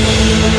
Oh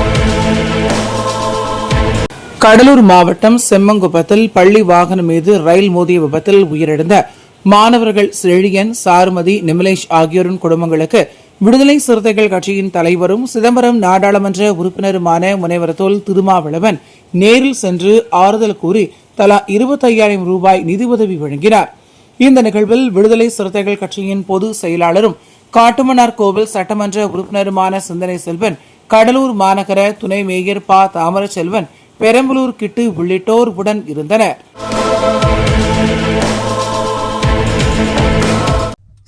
Cuddalore மாவட்டம் செம்மங்குப்பத்தில் பள்ளி வாகனம் மீது ரயில் மோதிய விபத்தில் உயிரிழந்த மாணவர்கள் செழியன் சாருமதி நிமலேஷ் ஆகியோரின் குடும்பங்களுக்கு விடுதலை சிறுத்தைகள் கட்சியின் தலைவரும் சிதம்பரம் நாடாளுமன்ற உறுப்பினருமான முனைவர் தொல் திருமாவளவன் நேரில் சென்று ஆறுதல் கூறி தலா இருபத்தையாயிரம் ரூபாய் நிதி உதவி வழங்கினார். இந்த நிகழ்வில் விடுதலை சிறுத்தைகள் கட்சியின் பொது செயலாளரும் காட்டுமன்னார் கோவில் சட்டமன்ற உறுப்பினருமான சிந்தனை செல்வன் கடலூர் மாநகர துணை மேயர் ப. தாமரச்செல்வன் பெரம்பலூர் கிட்டு உள்ளிட்டோர் உடன் இருந்தனர்.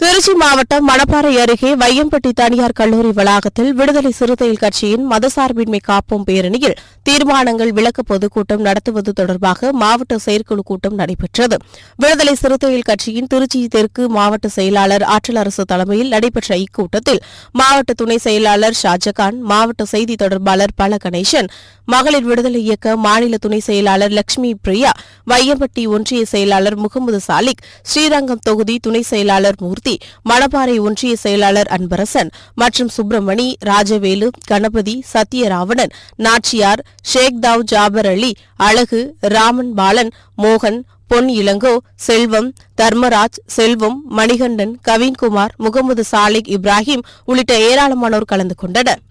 திருச்சி மாவட்டம் மணப்பாறை அருகே வையம்பட்டி தனியார் கல்லூரி வளாகத்தில் விடுதலை சிறுத்தைகள் கட்சியின் மதசார்பின்மை காப்போம் பேரணியில் தீர்மானங்கள் விளக்க பொதுக்கூட்டம் நடத்துவது தொடர்பாக மாவட்ட செயற்குழு கூட்டம் நடைபெற்றது. விடுதலை சிறுத்தைகள் கட்சியின் திருச்சி தெற்கு மாவட்ட செயலாளர் ஆற்றல் அரசு தலைமையில் நடைபெற்ற இக்கூட்டத்தில் மாவட்ட துணை செயலாளர் ஷாஜகான் மாவட்ட செய்தி தொடர்பாளர் பல கணேசன் மகளிர் விடுதலை இயக்க மாநில துணை செயலாளர் லட்சுமி பிரியா வையம்பட்டி ஒன்றிய செயலாளர் முகமது சாலிக் ஸ்ரீரங்கம் தொகுதி துணை செயலாளர் மூர்த்தி மணப்பாறை ஒன்றிய செயலாளர் அன்பரசன் மற்றும் சுப்பிரமணி ராஜவேலு கணபதி சத்யராவணன் நாச்சியார் ஷேக் தாவ் ஜாபர் அலி அழகு ராமன் பாலன் மோகன் பொன் இளங்கோ செல்வம் தர்மராஜ் செல்வம் மணிகண்டன் கவின்குமார் முகமது சாலிக் இப்ராஹிம் உள்ளிட்ட ஏராளமானோர் கலந்து கொண்டனர்.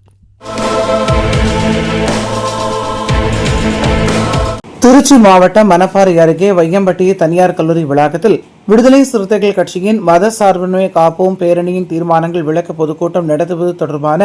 திருச்சி மாவட்டம் மணப்பாறை அருகே வையம்பட்டி தனியார் கல்லூரி வளாகத்தில் விடுதலை சிறுத்தைகள் கட்சியின் மத சார்பின்மை காப்போம் பேரணியின் தீர்மானங்கள் விளக்க பொதுக்கூட்டம் நடத்துவது தொடர்பான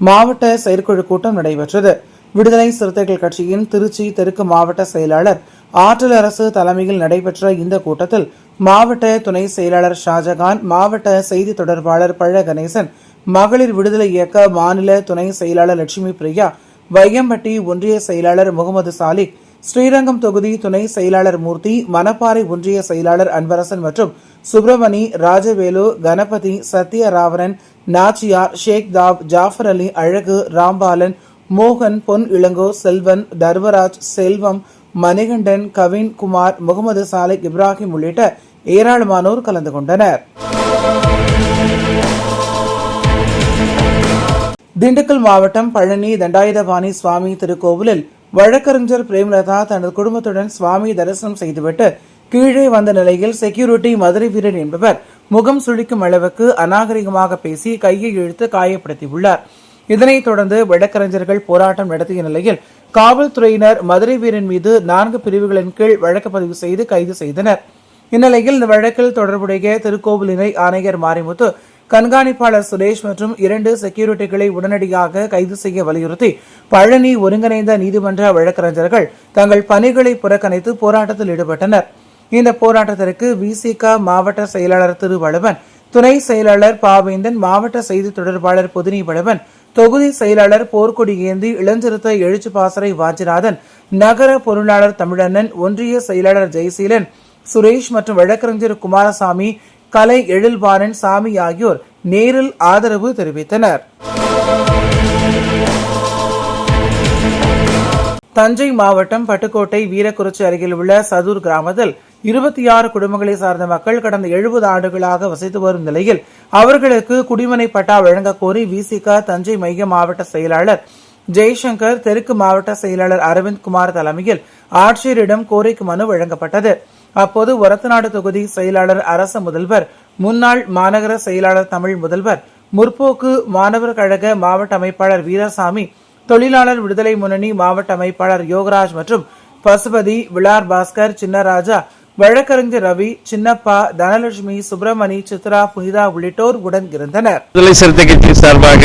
மாவட்ட செயற்குழு கூட்டம் நடைபெற்றது. விடுதலை சிறுத்தைகள் கட்சியின் திருச்சி தெற்கு மாவட்ட செயலாளர் ஆற்றல் அரசு தலைமையில் நடைபெற்ற இந்த கூட்டத்தில் மாவட்ட துணை செயலாளர் ஷாஜகான் மாவட்ட செய்தி தொடர்பாளர் பழ கணேசன் மகளிர் விடுதலை இயக்க மாநில துணை செயலாளர் லட்சுமி பிரியா வையம்பட்டி ஒன்றிய செயலாளர் முகமது சாலிக் ஸ்ரீரங்கம் தொகுதி துணை செயலாளர் மூர்த்தி மணப்பாறை ஒன்றிய செயலாளர் அன்பரசன் மற்றும் சுப்பிரமணி ராஜவேலு கணபதி சத்யராவணன் நாச்சியார் ஷேக் தாப் ஜாஃபர் அலி அழகு ராம்பாலன் மோகன் பொன் இளங்கோ செல்வன் தர்வராஜ் செல்வம் மணிகண்டன் கவின் குமார் முகமது சாலை இப்ராஹிம் உள்ளிட்ட ஏராளமானோர் கலந்து கொண்டனர். திண்டுக்கல் மாவட்டம் பழனி தண்டாயுதபாணி சுவாமி திருக்கோவிலில் வழக்கறிஞர் பிரேமலதா தனது குடும்பத்துடன் சுவாமி தரிசனம் செய்துவிட்டு கீழே வந்த நிலையில் செக்யூரிட்டி மதுரை வீரன் என்பவர் முகம் சுழிக்கும் அளவுக்கு அநாகரிகமாக பேசி கையை இழுத்து காயப்படுத்தியுள்ளார். இதனைத் தொடர்ந்து வழக்கறிஞர்கள் போராட்டம் நடத்திய நிலையில் காவல்துறையினர் மதுரை வீரன் மீது நான்கு பிரிவுகளின் கீழ் வழக்கு பதிவு செய்து கைது செய்தனர். இந்நிலையில் இந்த வழக்கில் தொடர்புடைய திருக்கோவிலினை ஆணையர் மாரிமுத்து கண்காணிப்பாளர் சுரேஷ் மற்றும் இரண்டு செக்யூரிட்டிகளை உடனடியாக கைது செய்ய வலியுறுத்தி பழனி ஒருங்கிணைந்த நீதிமன்ற வழக்கறிஞர்கள் தங்கள் பணிகளை புறக்கணித்து போராட்டத்தில் ஈடுபட்டனர். இந்த போராட்டத்திற்கு விசிக மாவட்ட செயலாளர் திரு வளவன் துணை செயலாளர் பாவேந்தன் மாவட்ட செய்தி தொடர்பாளர் புதினி வளவன் தொகுதி செயலாளர் போர்க்கொடி ஏந்தி இளஞ்சிறுத்த எழுச்சி பாசறை வாஜிநாதன் நகர பொருளாளர் தமிழண்ணன் ஒன்றிய செயலாளர் ஜெயசீலன் சுரேஷ் மற்றும் வழக்கறிஞர் குமாரசாமி கலை எழில்வாணன் சாமி ஆகியோர் நேரில் ஆதரவு தெரிவித்தனர். தஞ்சை மாவட்டம் பட்டுக்கோட்டை வீரக்குறிச்சி அருகில் உள்ள சதூர் கிராமத்தில் இருபத்தி ஆறு குடும்பங்களை சார்ந்த மக்கள் கடந்த எழுபது ஆண்டுகளாக வசித்து வரும் நிலையில் அவர்களுக்கு குடிமனை பட்டா வழங்கக் கோரி விசிக தஞ்சை மைய மாவட்ட செயலாளர் ஜெய்சங்கர் தெற்கு மாவட்ட செயலாளர் அரவிந்த் குமார் தலைமையில் ஆட்சியரிடம் கோரிக்கை மனு வழங்கப்பட்டது. அப்போது ஒரத்தநாடு தொகுதி செயலாளர் அரச முதல்வர் முன்னாள் மாநகர செயலாளர் தமிழ் முதல்வர் முற்போக்கு மாணவர் கழக மாவட்ட அமைப்பாளர் வீரசாமி தொழிலாளர் விடுதலை முன்னணி மாவட்ட அமைப்பாளர் யோகராஜ் மற்றும் பசுபதி விளார் பாஸ்கர் சின்னராஜா வழக்கறிஞர் ரவி சின்னப்பா தனலட்சுமி சுப்பிரமணி சித்ரா புனிதா உள்ளிட்டோர் உடன் இருந்தனர். விடுதலை சிறுத்தை கட்சி சார்பாக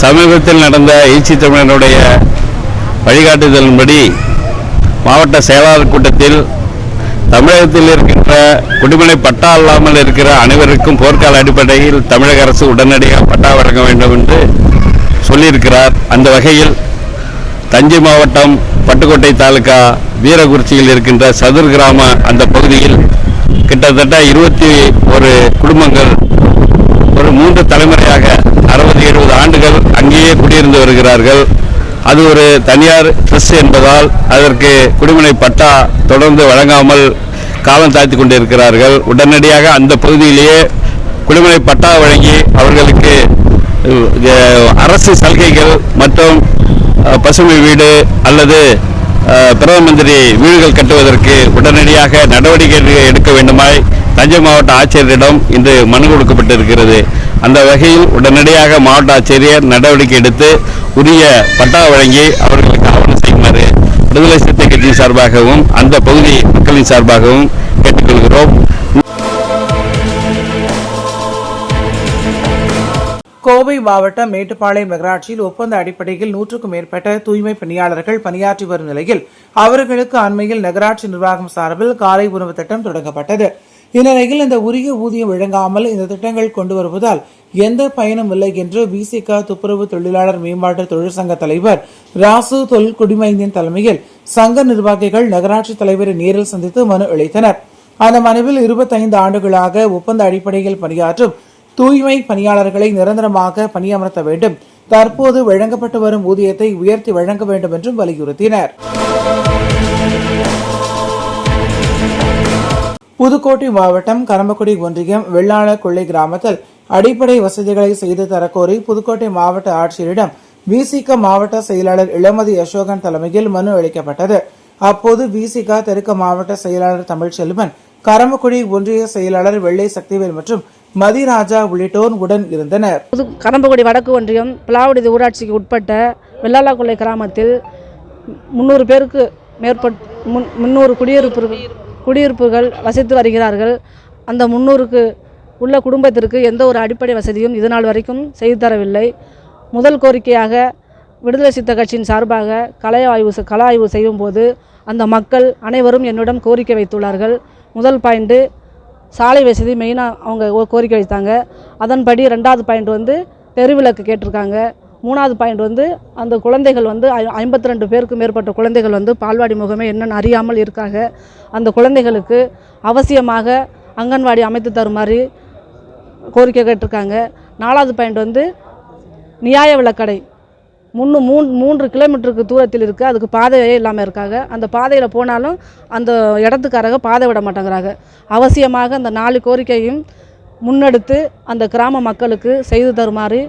சமீபத்தில் நடந்த ஈச்சி தமிழனுடைய வழிகாட்டுதலின்படி மாவட்ட செயலாளர் கூட்டத்தில் தமிழகத்தில் இருக்கின்ற குடிமனை பட்டா இல்லாமல் இருக்கிற அனைவருக்கும் போர்க்கால அடிப்படையில் தமிழக அரசு உடனடியாக பட்டா வழங்க வேண்டும் என்று சொல்லியிருக்கிறார். அந்த வகையில் தஞ்சை மாவட்டம் பட்டுக்கோட்டை தாலுகா வீரகுறிச்சியில் இருக்கின்ற சதுர் கிராம அந்த பகுதியில் கிட்டத்தட்ட இருபத்தி ஒரு குடும்பங்கள் ஒரு மூன்று தலைமுறையாக அறுபது எழுபது ஆண்டுகள் அங்கேயே குடியிருந்து வருகிறார்கள். அது ஒரு தனியார் ட்ரஸ்ட் என்பதால் அதற்கு குடிமனை பட்டா தொடர்ந்து வழங்காமல் காலம் தாழ்த்தி கொண்டிருக்கிறார்கள். உடனடியாக அந்த பகுதியிலேயே குடிமனை பட்டா வழங்கி அவர்களுக்கு அரசு சலுகைகள் மற்றும் பசுமை வீடு அல்லது பிரதம மந்திரி வீடுகள் கட்டுவதற்கு உடனடியாக நடவடிக்கை எடுக்க வேண்டுமாய் தஞ்சை மாவட்ட ஆட்சியரிடம் இன்று மனு கொடுக்கப்பட்டிருக்கிறது. அந்த வகையில் உடனடியாக மாவட்ட ஆட்சியர் நடவடிக்கை எடுத்து உரிய பட்டா வழங்கி அவர்களுக்கு ஆவணம் செய்யுமாறு விடுதலை சிறுத்தை கட்சியின் சார்பாகவும் அந்த பகுதி மக்களின் சார்பாகவும் கேட்டுக்கொள்கிறோம். கோவை மாவட்டம் மேட்டுப்பாளையம் நகராட்சியில் ஒப்பந்த அடிப்படையில் நூற்றுக்கும் மேற்பட்ட தூய்மை பணியாளர்கள் பணியாற்றி வரும் நிலையில் அவர்களுக்கு அண்மையில் நகராட்சி நிர்வாகம் சார்பில் காலை உணவு திட்டம் தொடங்கப்பட்டது. இந்நிலையில் இந்த உரிய ஊதியம் வழங்காமல் இந்த திட்டங்கள் கொண்டு வருவதால் எந்த பயனும் இல்லை என்று விசிக துப்புரவு தொழிலாளர் மேம்பாட்டு தொழிற்சங்க தலைவர் ராசு தொல் குடிமைந்தின் தலைமையில் சங்க நிர்வாகிகள் நகராட்சி தலைவரை நேரில் சந்தித்து மனு அளித்தனர். அந்த மனுவில் இருபத்தைந்து ஆண்டுகளாக ஒப்பந்த அடிப்படையில் பணியாற்றும் தூய்மை பணியாளர்களை நிரந்தரமாக பணியமர்த்த வேண்டும். தற்போது வழங்கப்பட்டு வரும் ஊதியத்தை உயர்த்தி வழங்க வேண்டும் என்றும் வலியுறுத்தினர். புதுக்கோட்டை மாவட்டம் கரம்பக்குடி ஒன்றியம் வெள்ளாள கிராமத்தில் அடிப்படை வசதிகளை செய்து தரக்கோரி புதுக்கோட்டை மாவட்ட ஆட்சியரிடம் விசிக மாவட்ட செயலாளர் இளமதி அசோகன் தலைமையில் மனு அளிக்கப்பட்டது. அப்போது விசிக தெற்கு மாவட்ட செயலாளர் தமிழ்ச்செல்வன் கரம்பக்குடி ஒன்றிய செயலாளர் வெள்ளை சக்திவேல் மற்றும் மதிராஜா உள்ளிட்டோர் உடன் இருந்தனர். புது கரம்பக்குடி வடக்கு ஒன்றியம் பிளாவடி ஊராட்சிக்கு உட்பட்ட வெள்ளாளக்கொள்ளை கிராமத்தில் முன்னூறு பேருக்கு மேற்பட் முன் குடியிருப்பு குடியிருப்புகள் வசித்து வருகிறார்கள். அந்த முன்னூறுக்கு உள்ள குடும்பத்திற்கு எந்த ஒரு அடிப்படை வசதியும் இதுநாள் வரைக்கும் செய்து தரவில்லை. முதல் கோரிக்கையாக விடுதலை சித்த கட்சியின் சார்பாக கலை ஆய்வு செ- கள ஆய்வு செய்யும்போது அந்த மக்கள் அனைவரும் என்னிடம் கோரிக்கை வைத்துள்ளார்கள். முதல் பாயிண்ட்டு சாலை வசதி மெயினாக அவங்க கோரிக்கை வைத்தாங்க. அதன்படி ரெண்டாவது பாயிண்ட் வந்து தெருவிளக்கு கேட்டிருக்காங்க. மூணாவது பாயிண்ட் வந்து அந்த குழந்தைகள் வந்து ஐம்பத்தி ரெண்டு பேருக்கு மேற்பட்ட குழந்தைகள் வந்து பால்வாடி முகமே என்னென்னு அறியாமல் இருக்காங்க. அந்த குழந்தைகளுக்கு அவசியமாக அங்கன்வாடி அமைத்து தருமாறு கோரிக்கை கேட்டிருக்காங்க. நாலாவது பாயிண்ட் வந்து நியாய விலக்கடை. முன்னு மூணு மூன்று கிலோமீட்டருக்கு தூரத்தில் இருக்குது அதுக்கு பாதையே இல்லாமல் இருக்காங்க. அந்த பாதையில் போனாலும் அந்த இடத்துக்காரங்க பாதை விட மாட்டேங்கிறாங்க. அவசியமாக அந்த நாலு கோரிக்கையும் முன்னெடுத்து அந்த கிராம மக்களுக்கு செய்து தருமாறு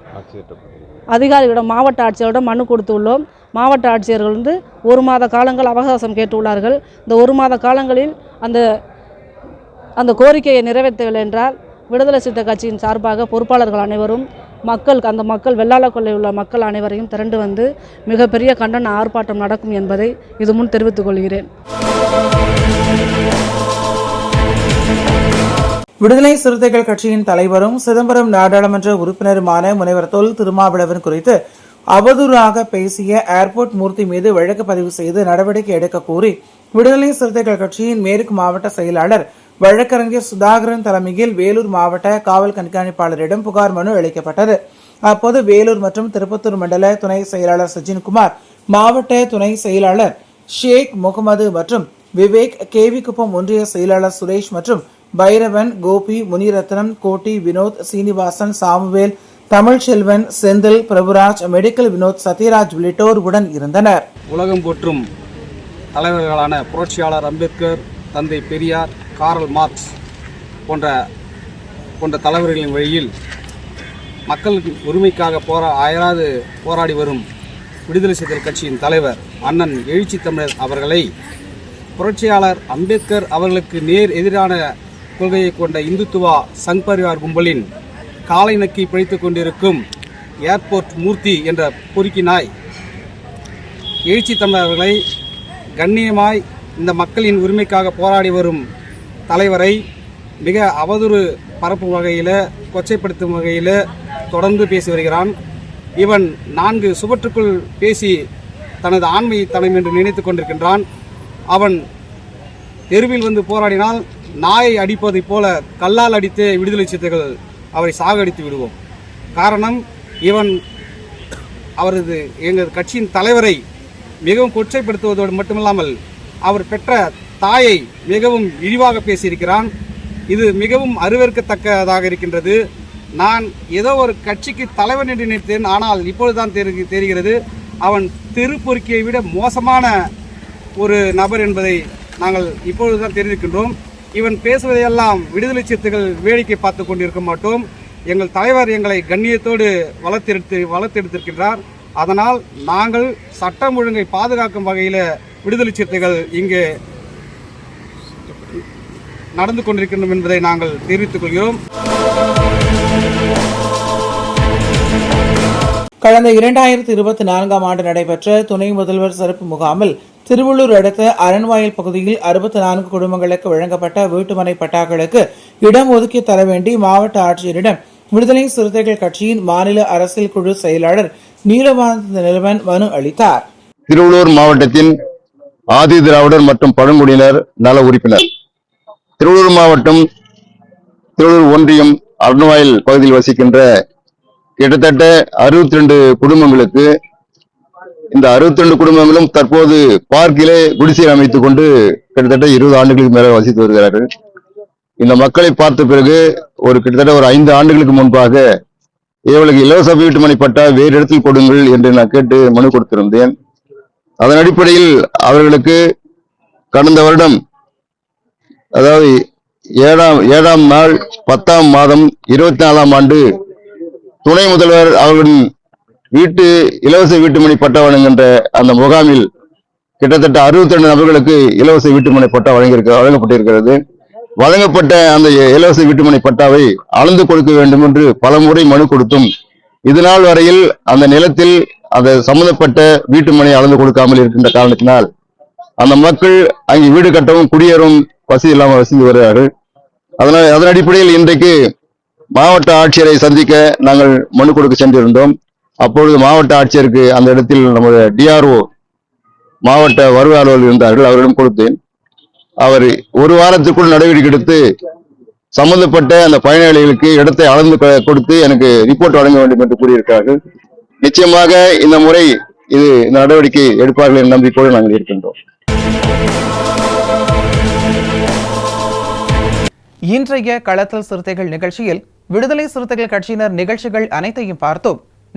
அதிகாரிகளிடம் மாவட்ட ஆட்சியரிடம் மனு கொடுத்துள்ளோம். மாவட்ட ஆட்சியர்கள் வந்து ஒரு மாத காலங்கள் அவகாசம் கேட்டுள்ளார்கள். இந்த ஒரு மாத காலங்களில் அந்த அந்த கோரிக்கையை நிறைவேற்றவில்லை என்றால் விடுதலை சிறுத்தை கட்சியின் சார்பாக பொறுப்பாளர்கள் அனைவரும் மக்கள் அந்த மக்கள் வெள்ளாள கொள்ளை உள்ள மக்கள் அனைவரையும் திரண்டு வந்து மிகப்பெரிய கண்டன ஆர்ப்பாட்டம் நடக்கும் என்பதை இது முன் தெரிவித்துக் கொள்கிறேன். விடுதலை சிறுத்தைகள் கட்சியின் தலைவரும் சிதம்பரம் நாடாளுமன்ற உறுப்பினருமான முனைவர் தொல் திருமாவளவன் குறித்து அவதூறாக பேசிய ஏர்போர்ட் மூர்த்தி மீது வழக்கு பதிவு செய்து நடவடிக்கை எடுக்க கோரி விடுதலை சிறுத்தைகள் கட்சியின் மேற்கு மாவட்ட செயலாளர் வழக்கறிஞர் சுதாகரன் தலைமையில் வேலூர் மாவட்ட காவல் கண்காணிப்பாளரிடம் புகார் மனு அளிக்கப்பட்டது. அப்போது வேலூர் மற்றும் திருப்பத்தூர் மண்டல துணை செயலாளர் சஜின்குமார் மாவட்ட துணை செயலாளர் ஷேக் முகமது மற்றும் விவேக் கேவிக்குப்பம் ஒன்றிய செயலாளர் சுரேஷ் மற்றும் பைரவன் கோபி முனிரத்னம் கோட்டி வினோத் சீனிவாசன் சாமுவேல் தமிழ்ச்செல்வன் செந்தில் பிரபுராஜ் மெடிக்கல் வினோத் சத்யராஜ் உள்ளிட்டோர் உடன் இருந்தனர். உலகம் போற்றும் தலைவர்களான புரட்சியாளர் அம்பேத்கர் தந்தை பெரியார் காரல் மார்க்ஸ் போன்ற போன்ற தலைவர்களின் வழியில் மக்கள் உரிமைக்காக போரா அயராது போராடி வரும் விடுதலை சிறுத்தைகள் கட்சியின் தலைவர் அண்ணன் எழுச்சி தமிழர் அவர்களை புரட்சியாளர் அம்பேத்கர் அவர்களுக்கு நேர் எதிரான கொள்கையை கொண்ட இந்துத்துவா சங் பரிவார் கும்பலின் காலை நக்கி பிழைத்துக் கொண்டிருக்கும் ஏர்போர்ட் மூர்த்தி என்ற பொறுக்கினாய் எழுச்சி தமிழர்களை கண்ணியமாய் இந்த மக்களின் உரிமைக்காக போராடி வரும் தலைவரை மிக அவதூறு பரப்பும் வகையில் கொச்சைப்படுத்தும் வகையில் தொடர்ந்து பேசி வருகிறான். இவன் நான்கு சுவற்றுக்குள் பேசி தனது ஆண்மை தலைமை என்று நினைத்து கொண்டிருக்கின்றான். அவன் தெருவில் வந்து போராடினால் நாயை அடிப்பதைப் போல கல்லால் அடித்து விடுதலை சிறுத்தைகள் அவரை சாகடித்து விடுவோம். காரணம் இவன் அவரது எங்கள் கட்சியின் தலைவரை மிகவும் கொச்சைப்படுத்துவதோடு மட்டுமில்லாமல் அவர் பெற்ற தாயை மிகவும் இழிவாக பேசியிருக்கிறான். இது மிகவும் அருவருக்கத்தக்கதாக இருக்கின்றது. நான் ஏதோ ஒரு கட்சிக்கு தலைவன் என்று நினைத்தேன். ஆனால் இப்பொழுதுதான் தெரி தெரிகிறது. அவன் திருப்பொருக்கியை விட மோசமான ஒரு நபர் என்பதை நாங்கள் இப்பொழுதுதான் தெரிவிக்கின்றோம். இவன் பேசுவதையெல்லாம் விடுதலை சிறுத்தைகள் வேடிக்கை பார்த்து கொண்டிருக்க மாட்டோம். எங்கள் தலைவர் எங்களை கண்ணியத்தோடு வளர்த்தெடுத்து வளர்த்தெடுத்திருக்கின்றார். அதனால் நாங்கள் சட்டம் ஒழுங்கை பாதுகாக்கும் வகையில் விடுதலை சிறுத்தைகள் இங்கு நடந்து கொண்டிருக்கின்றோம் என்பதை நாங்கள் தெரிவித்துக் கொள்கிறோம். கடந்த இரண்டாயிரத்தி இருபத்தி நான்காம் ஆண்டு நடைபெற்ற துணை முதல்வர் சிறப்பு முகாமில் திருவள்ளூர் அடுத்த அரண்வாயில் பகுதியில் அறுபத்தி நான்கு குடும்பங்களுக்கு வழங்கப்பட்ட வீட்டுமனை பட்டாக்களுக்கு இடம் ஒதுக்கி தர வேண்டி மாவட்ட ஆட்சியரிடம் விடுதலை சிறுத்தைகள் கட்சியின் மாநில அரசியல் குழு செயலாளர் நீலவானந்த நிலவன் மனு அளித்தார். திருவள்ளூர் மாவட்டத்தின் ஆதி திராவிடர் மற்றும் பழங்குடியினர் நல உறுப்பினர். திருவள்ளூர் மாவட்டம் திருவள்ளூர் ஒன்றியம் அரண்வாயில் பகுதியில் வசிக்கின்ற கிட்டத்தட்ட அறுபத்தி ரெண்டு குடும்பங்களுக்கு இந்த அறுபத்தி ரெண்டு குடும்பங்களும் தற்போது பார்க்கிலே குடிசை அமைத்துக் கொண்டு கிட்டத்தட்ட இருபது ஆண்டுகளுக்கு மேல வசித்து வருகிறார்கள். இந்த மக்களை பார்த்த பிறகு ஒரு கிட்டத்தட்ட ஒரு ஐந்து ஆண்டுகளுக்கு முன்பாக இவளுக்கு இலவச வீட்டு பட்டா வேறு இடத்தில் கொடுங்கள் என்று நான் கேட்டு மனு கொடுத்திருந்தேன். அதன் அடிப்படையில் அவர்களுக்கு கடந்த வருடம் அதாவது ஏழாம் ஏழாம் நாள் பத்தாம் மாதம் இருபத்தி நாலாம் ஆண்டு துணை முதல்வர் அவர்களின் வீட்டு இலவச வீட்டுமனை பட்டா வழங்குகின்ற அந்த முகாமில் கிட்டத்தட்ட அறுபத்தி ரெண்டு நபர்களுக்கு இலவச வீட்டுமனை பட்டா வழங்கியிருக்க வழங்கப்பட்டிருக்கிறது. வழங்கப்பட்ட அந்த இலவச வீட்டுமனை பட்டாவை அளந்து கொடுக்க வேண்டும் என்று பலமுறை மனு கொடுத்தும் இதுநாள் வரையில் அந்த நிலத்தில் அந்த சம்பந்தப்பட்ட வீட்டுமனை அளந்து கொடுக்காமல் இருக்கின்ற காரணத்தினால் அந்த மக்கள் அங்கே வீடு கட்டவும் குடியேறவும் வசதி இல்லாமல் வசிந்து வருகிறார்கள். அதனால் அதன் அடிப்படையில் இன்றைக்கு மாவட்ட ஆட்சியரை சந்திக்க நாங்கள் மனு கொடுக்க சென்றிருந்தோம். அப்பொழுது மாவட்ட ஆட்சியருக்கு அந்த இடத்தில் நமது டிஆர்ஓ மாவட்ட வருவாய் அலுவலர் இருந்தார்கள் அவரிடம் கொடுத்தேன். அவர் ஒரு வாரத்துக்குள் நடவடிக்கை எடுத்து சம்பந்தப்பட்ட அந்த பயனாளிகளுக்கு இடத்தை அளந்து கொடுத்து எனக்கு ரிப்போர்ட் வழங்க வேண்டும் என்று கூறியிருக்கிறார்கள். நிச்சயமாக இந்த முறை இது இந்த நடவடிக்கை எடுப்பார்கள் என்ற நம்பிக்கையோடு நாங்கள் இருக்கின்றோம். இன்றைய களத்தல் சிறுத்தைகள் நிகழ்ச்சியில் விடுதலை சிறுத்தைகள் கட்சியினர் நிகழ்ச்சிகள் அனைத்தையும் பார்த்தோம்.